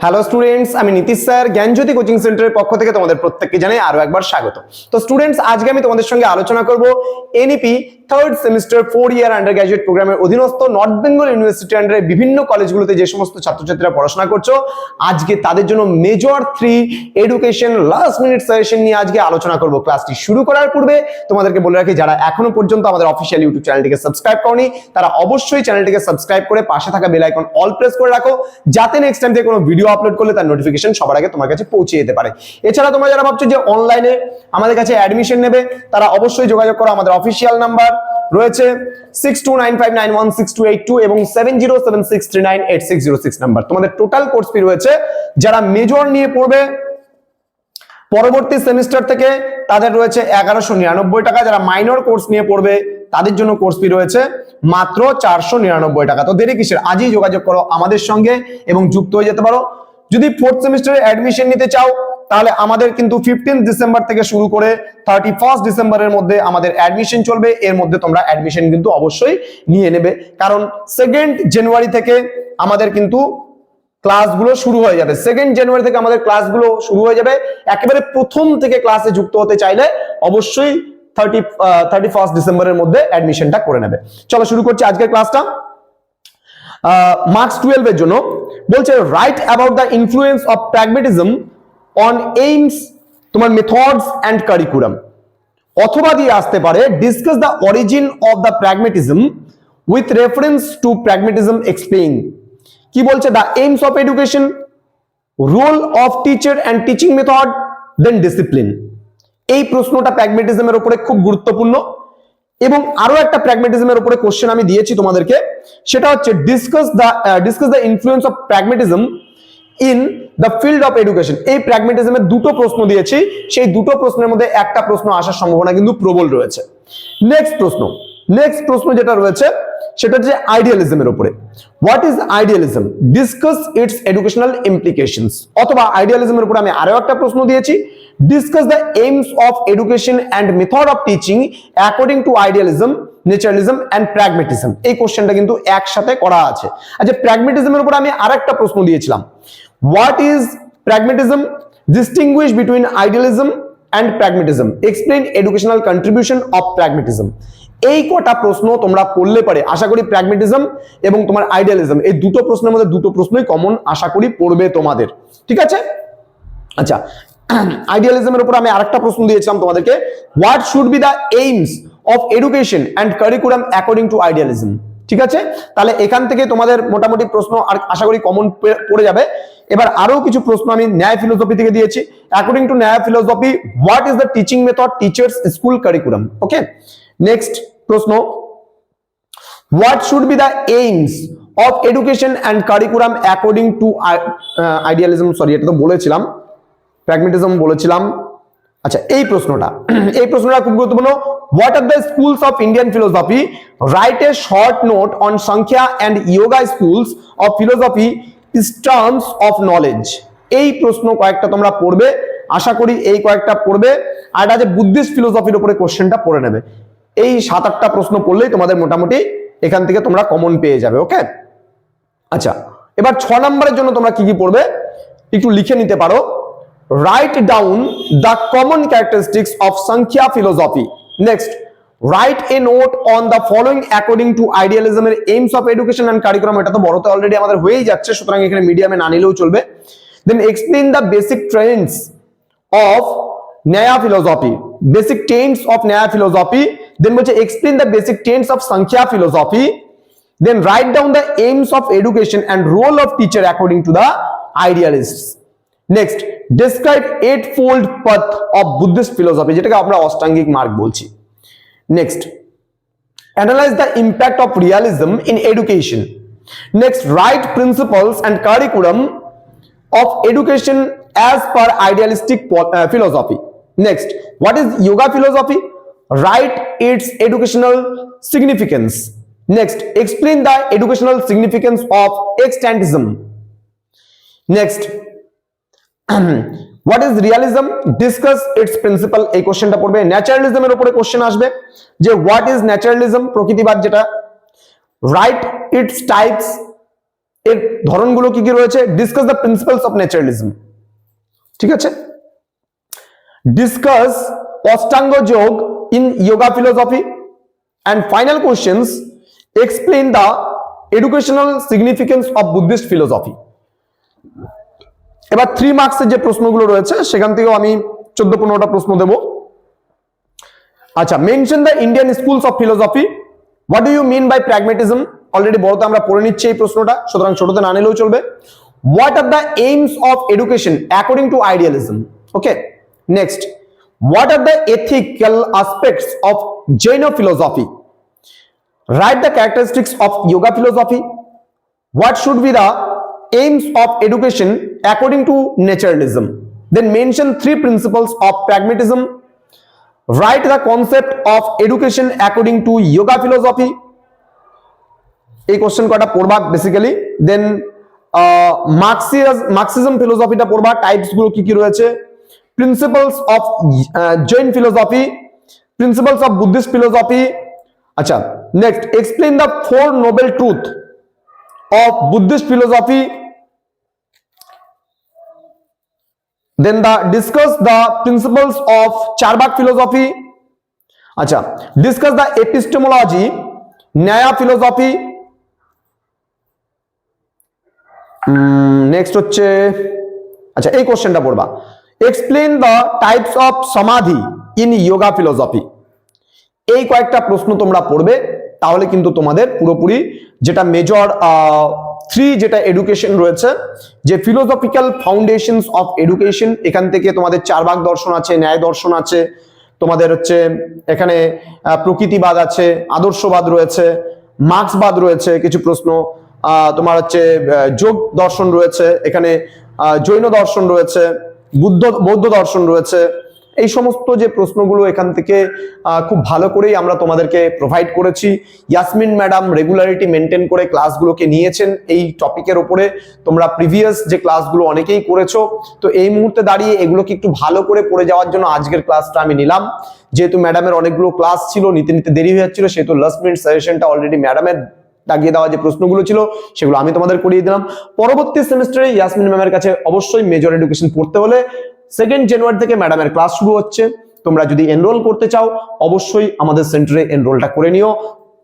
Hello students আমি Nitish sir, জ্ঞানজ্যোতি coaching সেন্টারের পক্ষ থেকে তোমাদের প্রত্যেককে জানাই আরও একবার স্বাগত। তো স্টুডেন্টস আজকে আমি তোমাদের সঙ্গে আলোচনা করব NEP third semester four year under graduate প্রোগ্রামের অধীনস্থ নর্থ বেঙ্গল ইউনিভার্সিটি আন্ডারে বিভিন্ন কলেজগুলোতে যে সমস্ত ছাত্রছাত্রীরা পড়াশোনা করছ, আজকে তাদের জন্য major three education last minute suggestion নিয়ে আজকে আলোচনা করব। ক্লাসটি শুরু করার পূর্বে তোমাদেরকে বলে রাখি, যারা এখনও পর্যন্ত আমাদের অফিসিয়াল ইউটিউব চ্যানেলটিকে সাবস্ক্রাইব করনি, তারা অবশ্যই চ্যানেলটিকে সাবস্ক্রাইব করে পাশে থাকা বেল আইকন অল প্রেস করে রাখো, যাতে নেক্সট টাইম থেকে কোনো ভিডিও আপলোড করলে তার নোটিফিকেশন সবার আগে তোমার কাছে পৌঁছে যেতে পারে। এছাড়া তোমরা যারা ভাবছ যে অনলাইনে আমাদের কাছে অ্যাডমিশন নেবে, তারা অবশ্যই যোগাযোগ করো, আমাদের অফিসিয়াল নাম্বার রয়েছে six two nine five nine one six two eight two এবং seven zero seven six three nine eight six zero six number তোমাদের টোটাল কোর্স ফি রয়েছে, যারা মেজর নিয়ে পড়বে, পরবর্তী সেমিস্টার থেকে তাদের রয়েছে এগারোশো নিরানব্বই টাকা। যারা মাইনর কোর্স নিয়ে পড়বে, তাদের জন্য কোর্স ফি রয়েছে মাত্র চারশো নিরানব্বই টাকা। তো দেরি কিসের? আজই যোগাযোগ করো আমাদের সঙ্গে এবং যুক্ত হয়ে যেতে পারো। যদি ফোর্থ সেমিস্টারে অ্যাডমিশন নিতে চাও, তাহলে আমাদের কিন্তু ফিফটিন ডিসেম্বর থেকে শুরু করে থার্টি ফার্স্ট ডিসেম্বরের মধ্যে আমাদের অ্যাডমিশন চলবে। এর মধ্যে তোমরা অ্যাডমিশন কিন্তু অবশ্যই নিয়ে নেবে। কারণ সেকেন্ড জানুয়ারি থেকে আমাদের কিন্তু ক্লাসগুলো শুরু হয়ে যাবে। সেকেন্ড জানুয়ারি থেকে আমাদের ক্লাসগুলো শুরু হয়ে যাবে। একেবারে প্রথম থেকে ক্লাসে যুক্ত হতে চাইলে অবশ্যই থার্টি থার্টি ফার্স্ট ডিসেম্বরের মধ্যে অ্যাডমিশনটা করে নেবে। চলো শুরু করছি আজকের ক্লাসটা মার্কস টুয়েলভের জন্য বলছে right about the influence of pragmatism on aims তোমার মেথডস অ্যান্ড কারিকুলাম অথবা দিয়ে আসতে পারে discuss the origin of the pragmatism with reference to pragmatism explain কি বলছে? The aims of education role of teacher and teaching method then discipline এই প্রশ্নটা প্র্যাগমেটিজমের উপরে খুব গুরুত্বপূর্ণ এবং আরও একটা প্র্যাগমেটিজমের উপরে কোশ্চেন আমি দিয়েছি তোমাদেরকে, সেটা হচ্ছে discuss the discuss the influence of pragmatism in the field of education এই প্র্যাগমেটিজমের দুটো প্রশ্ন দিয়েছি, সেই দুটো প্রশ্নের মধ্যে একটা প্রশ্ন আসার সম্ভাবনা কিন্তু প্রবল রয়েছে। নেক্সট প্রশ্ন নেক্সট প্রশ্ন যেটা রয়েছে সেটা হচ্ছে আইডিয়ালিজমের উপরে। What is idealism discuss its educational implications অথবা আইডিয়ালিজমের উপরে আমি আরও একটা প্রশ্ন দিয়েছি। Discuss the aims of education and method of teaching according to idealism naturalism and pragmatism এই কোশ্চেনটা কিন্তু একসাথে করা আছে। আচ্ছা প্র্যাগমেটিজমের উপর আমি আরেকটা প্রশ্ন দিয়েছিলাম। What is pragmatism distinguish between idealism and pragmatism explain educational contribution of pragmatism এই কটা প্রশ্ন তোমরা পড়লে পারে। আশা করি প্র্যাগমেটিজম এবং তোমার আইডিয়ালিজম এই দুটো প্রশ্নের মধ্যে দুটো প্রশ্নই কমন আশা করি পড়বে তোমাদের। ঠিক আছে? আচ্ছা আইডিয়ালিজমের উপর আমি আরেকটা প্রশ্ন দিয়েছিলাম তোমাদেরকে। What should be the aims of education and curriculum according to idealism ঠিক আছে? তাহলে এখান থেকে তোমাদের মোটামুটি প্রশ্ন আর আশা করি কমন পড়ে যাবে। এবার আরও কিছু প্রশ্ন আমি ন্যায় ফিলোসফি থেকে দিয়েছি। According to Nyaya philosophy what is the teaching method teachers school curriculum okay next প্রশ্ন what should be the aims of education and curriculum according to idealism sorry এটা তো বলেছিলাম। প্র্যাগমেটিজম বলেছিলাম। আচ্ছা এই প্রশ্নটা এই প্রশ্নটা খুব গুরুত্বপূর্ণ। What are the schools of Indian philosophy write a short note on Sankhya and yoga schools of philosophy terms of knowledge এই প্রশ্ন কয়েকটা তোমরা পড়বে। আশা করি এই কয়েকটা পড়বে। আর এটা যে বুদ্ধিস্ট ফিলোসফির উপরে কোশ্চেনটা পড়ে নেবে। এই সাত আটটা প্রশ্ন পড়লেই তোমাদের মোটামুটি এখান থেকে তোমরা কমন পেয়ে যাবে ওকে আচ্ছা এবার ছ নম্বরের জন্য তোমরা কি কি পড়বে? একটু লিখে নিতে পারো। Write down the common characteristics of Sankhya philosophy. Next write a note on the following according to এর aims of education and curriculum. এটা তো বড়তে অলরেডি আমাদের হয়েই যাচ্ছে, সুতরাং এখানে মিডিয়ামে না নিলেও চলবে। Then explain the basic trends of Nyaya philosophy basic tenets of Nyaya philosophy then বলছে explain the basic tenets of Sankhya philosophy then write down the aims of education and role of teacher according to the idealist next describe eightfold পথ of Buddhist philosophy যেটাকে আমরা অষ্টাঙ্গিক মার্গ বলছি। Next analyse the impact of realism in education next write principles and curriculum of education as per idealistic philosophy next what is yoga philosophy write its educational significance next explain the educational significance of existentialism next what is realism discuss its principle এই কোশ্চেনটা পড়বে। ন্যাচারালিজমের উপরে question আসবে যে what is naturalism প্রকৃতিবাদ যেটা। Right it's types এর ধরনগুলো কি কি রয়েছে? Discuss the principles of naturalism ঠিক আছে? Discuss Ashtanga yog in yoga philosophy and final questions explain the educational significance of Buddhist philosophy এবার থ্রি মার্কসের যে প্রশ্নগুলো রয়েছে, সেখান থেকেও আমি চোদ্দ পনেরোটা প্রশ্ন দেব। আচ্ছা mention the Indian schools of philosophy what do you mean by pragmatism already বড়তে আমরা পড়ে নিচ্ছি এই প্রশ্নটা, সুতরাং ছোটতে না নিলেও চলবে। What are the aims of education according to idealism okay next what are the ethical aspects of Jain philosophy write the characteristics of yoga philosophy what should be the aims of education according to naturalism then mention three principles of pragmatism write the concept of education according to yoga philosophy এই question কটা পড়বা basically দেন Marxism ফিলোসফিটা পড়বা টাইপসগুলো কি কি রয়েছে principles of Jain philosophy principles of Buddhist philosophy আচ্ছা next explain the four noble truth of Buddhist philosophy then the, discuss the principles of charbak philosophy. আচ্ছা discuss the epistemology Nyaya philosophy. Next হচ্ছে আচ্ছা এই কোশ্চেনটা পড়বা। Explain the types of samadhi in yoga philosophy এই কয়েকটা প্রশ্ন তোমরা পড়বে, তাহলে কিন্তু তোমাদের পুরোপুরি যেটা মেজর থ্রি যেটা এডুকেশন রয়েছে, যে ফিলোসফিক্যাল ফাউন্ডেশনস অফ এডুকেশন এখান থেকে তোমাদের চার ভাগ দর্শন আছে, ন্যায় দর্শন আছে, তোমাদের হচ্ছে এখানে প্রকৃতিবাদ আছে, আদর্শবাদ রয়েছে, মার্ক্সবাদ রয়েছে কিছু প্রশ্ন তোমার হচ্ছে যোগ দর্শন রয়েছে, এখানে জৈন দর্শন রয়েছে বুদ্ধ, বৌদ্ধ দর্শন রয়েছে। এই সমস্ত যে প্রশ্নগুলো এখান থেকে খুব ভালো করেই আমরা তোমাদেরকে প্রোভাইড করেছি। ইয়াসমিন ম্যাডাম রেগুলারিটি মেনটেন করে ক্লাসগুলোকে নিয়েছেন এই টপিকের উপরে। তোমরা প্রিভিয়াস যে ক্লাসগুলো অনেকেই করেছ, তো এই মুহূর্তে দাঁড়িয়ে এগুলোকে একটু ভালো করে পড়ে যাওয়ার জন্য আজকের ক্লাসটা আমি নিলাম। যেহেতু ম্যাডামের অনেকগুলো ক্লাস ছিল, নিতে নিতে দেরি হয়ে যাচ্ছিল, সেহেতু লাস্ট মিনিট সাজেশনটা অলরেডি ম্যাডামের দাগিয়ে দেওয়া যে প্রশ্নগুলো ছিল, সেগুলো আমি তোমাদের করিয়ে দিলাম। পরবর্তী সেমিস্টারে ইয়াসমিন ম্যামের কাছে অবশ্যই মেজর এডুকেশন পড়তে হলে সেকেন্ড জানুয়ারি থেকে ম্যাডামের ক্লাস শুরু হচ্ছে। তোমরা যদি এনরোল করতে চাও, অবশ্যই আমাদের সেন্টারে এনরোলটা করে নিও।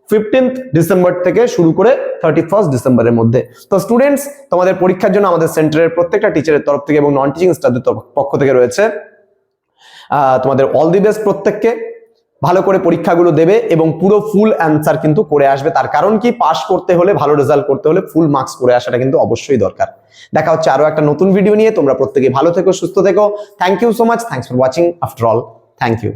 ফিফটিন্থ ডিসেম্বর থেকে শুরু করে থার্টি ফার্স্ট ডিসেম্বরের মধ্যে। তো স্টুডেন্টস তোমাদের পরীক্ষার জন্য আমাদের সেন্টারের প্রত্যেকটা টিচারের তরফ থেকে এবং নন টিচিং স্টাফদের পক্ষ থেকে রয়েছে। তোমাদের অল দি বেস্ট প্রত্যেককে। ভালো করে পরীক্ষাগুলো দেবে এবং পুরো ফুল অ্যান্সার কিন্তু করে আসবে। তার কারণ কি? পাশ করতে হলে, ভালো রেজাল্ট করতে হলে ফুল মার্কস করে আসাটা কিন্তু অবশ্যই দরকার। দেখা হচ্ছে আরও একটা নতুন ভিডিও নিয়ে। তোমরা প্রত্যেকে ভালো থেকো, সুস্থ থেকো। Thank you so much thanks for watching after all thank you